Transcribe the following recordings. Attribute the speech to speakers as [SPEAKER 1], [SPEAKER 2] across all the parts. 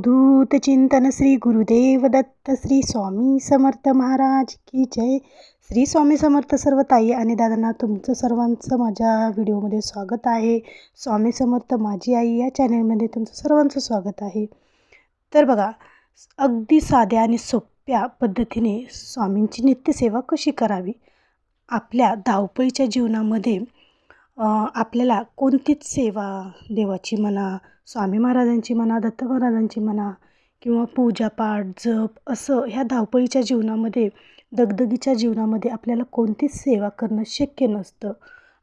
[SPEAKER 1] अवधूत चिंतन श्री गुरुदेव दत्त श्री स्वामी समर्थ महाराज की जय. श्री स्वामी समर्थ सर्व ताई आणि दादांना तुमचं सर्वांचं माझ्या व्हिडिओमध्ये स्वागत आहे. स्वामी समर्थ माझी आई या चॅनलमध्ये तुमचं सर्वांचं स्वागत आहे. तर बघा अगदी साध्या आणि सोप्या पद्धतीने स्वामींची नित्यसेवा कशी करावी? आपल्या धावपळीच्या जीवनामध्ये आपल्याला कोणतीच सेवा देवाची म्हणा स्वामी महाराजांची म्हणा दत्त महाराजांची म्हणा किंवा पूजापाठ जप असं ह्या धावपळीच्या जीवनामध्ये दगदगीच्या जीवनामध्ये आपल्याला कोणतीच सेवा करणं शक्य नसतं.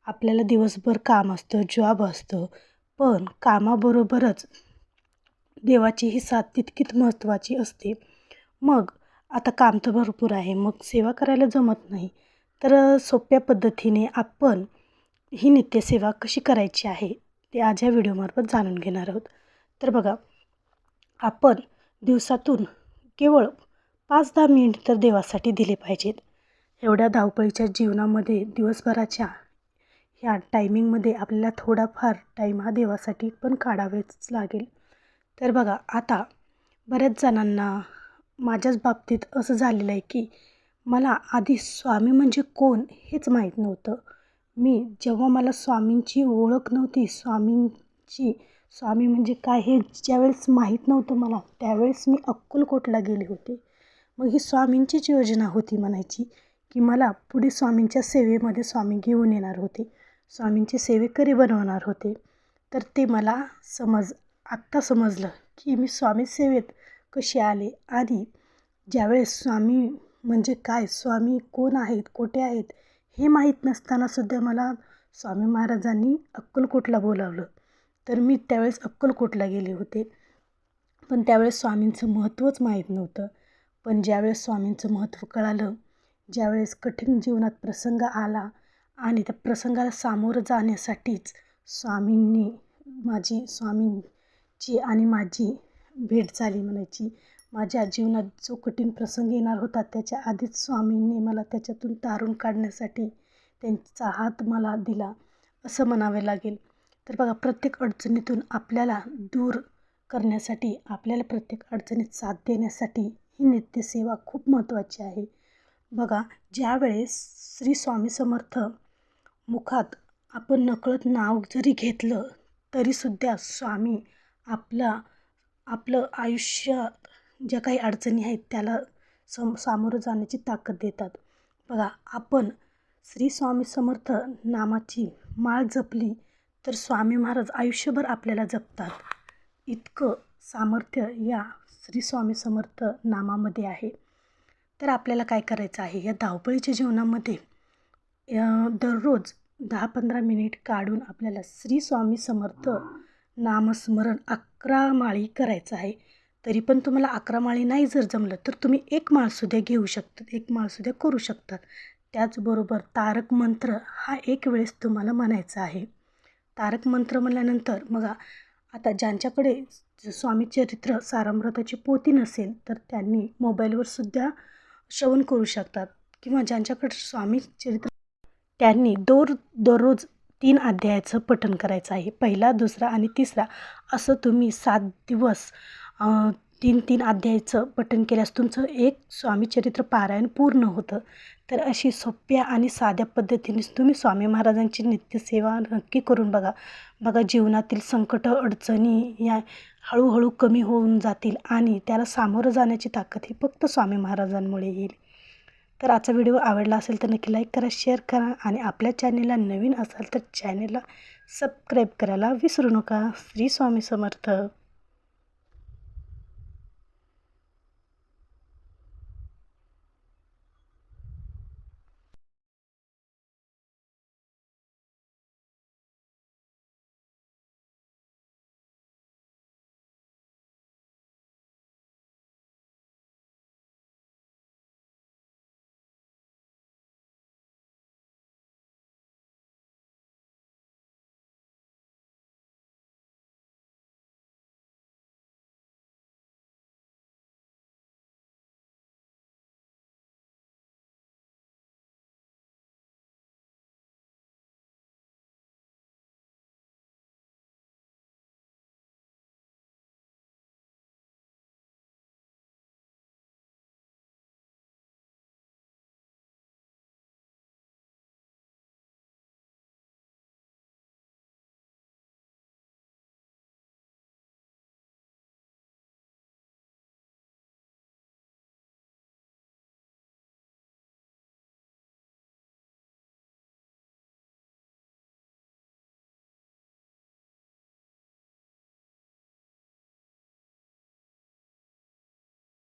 [SPEAKER 1] आपल्याला दिवसभर काम असतं जॉब असतं. पण कामाबरोबरच देवाची ही साथ तितकीच महत्त्वाची असते. मग आता काम तर भरपूर आहे मग सेवा करायला जमत नाही. तर सोप्या पद्धतीने आपण ही नित्यसेवा कशी करायची आहे? ते आज या व्हिडिओमार्फत जाणून घेणार आहोत. तर बघा आपण दिवसातून केवळ पाच दहा मिनिट तर देवासाठी दिले पाहिजेत. एवढ्या धावपळीच्या जीवनामध्ये दिवसभराच्या ह्या टायमिंगमध्ये आपल्याला थोडाफार टाईम हा देवासाठी पण काढावेच लागेल. तर बघा आता बऱ्याच जणांना माझ्याच बाबतीत असं झालेलं आहे की मला आधी स्वामी म्हणजे कोण हेच माहीत नव्हतं. मी जेव्हा मला स्वामींची ओळख नव्हती स्वामींची स्वामी म्हणजे काय हे ज्यावेळेस माहीत नव्हतं मला त्यावेळेस मी अक्कलकोटला गेले होते. मग ही स्वामींचीच योजना होती म्हणायची की मला पुढे स्वामींच्या सेवेमध्ये स्वामी घेऊन येणार होते स्वामींचे सेवेकरी बनवणार होते. तर ते मला समज आत्ता समजलं की मी स्वामी सेवेत कसे आले आणि ज्यावेळेस स्वामी म्हणजे काय स्वामी कोण आहेत कोठे आहेत हे माहीत नसतानासुद्धा मला स्वामी महाराजांनी अक्कलकोटला बोलावलं. तर मी त्यावेळेस अक्कलकोटला गेले होते. पण त्यावेळेस स्वामींचं महत्त्वच माहीत नव्हतं. पण ज्यावेळेस स्वामींचं महत्त्व कळालं ज्यावेळेस कठीण जीवनात प्रसंग आला आणि त्या प्रसंगाला सामोरं जाण्यासाठीच स्वामींनी माझी स्वामींची आणि माझी भेट झाली म्हणायची माझ्या जीवनात जो कठीण प्रसंग येणार होता त्याच्या आधीच स्वामींनी मला त्याच्यातून तारून काढण्यासाठी त्यांचा हात मला दिला असं म्हणावे लागेल. तर बघा प्रत्येक अडचणीतून आपल्याला दूर करण्यासाठी आपल्याला प्रत्येक अडचणीत साथ देण्यासाठी ही नित्यसेवा खूप महत्त्वाची आहे. बघा ज्यावेळेस श्री स्वामी समर्थ मुखात आपण नकळत नाव जरी घेतलं तरीसुद्धा स्वामी आपला आपलं आयुष्यात ज्या काही अडचणी आहेत त्याला सम सामोरं जाण्याची ताकद देतात. बघा आपण श्री स्वामी समर्थ नामाची माळ जपली तर स्वामी महाराज आयुष्यभर आपल्याला जपतात. इतकं सामर्थ्य या श्री स्वामी समर्थ नामामध्ये आहे. तर आपल्याला काय करायचं आहे? या धावपळीच्या जीवनामध्ये दररोज दहा पंधरा मिनिट काढून आपल्याला श्री स्वामी समर्थ नामस्मरण अकरा माळी करायचं आहे. तरी पण तुम्हाला अकरा माळी नाही जर जमलं तर तुम्ही एक माळसुद्या घेऊ शकतात एक माळसुद्या करू शकतात. त्याचबरोबर तारक मंत्र हा एक वेळेस तुम्हाला म्हणायचा आहे. तारक मंत्र म्हणल्यानंतर मग आता ज्यांच्याकडे स्वामी चरित्र सारामृताची पोती नसेल तर त्यांनी मोबाईलवर सुद्धा श्रवण करू शकतात. किंवा ज्यांच्याकडे स्वामी चरित्र त्यांनी दोर दररोज तीन अध्यायाचं पठण करायचं आहे पहिला दुसरा आणि तिसरा असं तुम्ही सात दिवस तीन तीन अध्यायाचं पठण केल्यास तुमचं एक स्वामीचरित्र पारायण पूर्ण होतं. तर अशी सोप्या आणि साध्या पद्धतीने तुम्ही स्वामी महाराजांची नित्यसेवा नक्की करून बघा. बघा जीवनातील संकट अडचणी या हळूहळू कमी होऊन जातील आणि त्याला सामोरं जाण्याची ताकद ही फक्त स्वामी महाराजांमुळे येईल. तर आजचा व्हिडिओ आवडला असेल तर नक्की लाईक करा शेअर करा आणि आपल्या चॅनेलला नवीन असाल तर चॅनेलला सबस्क्राईब करायला विसरू नका. श्री स्वामी समर्थ.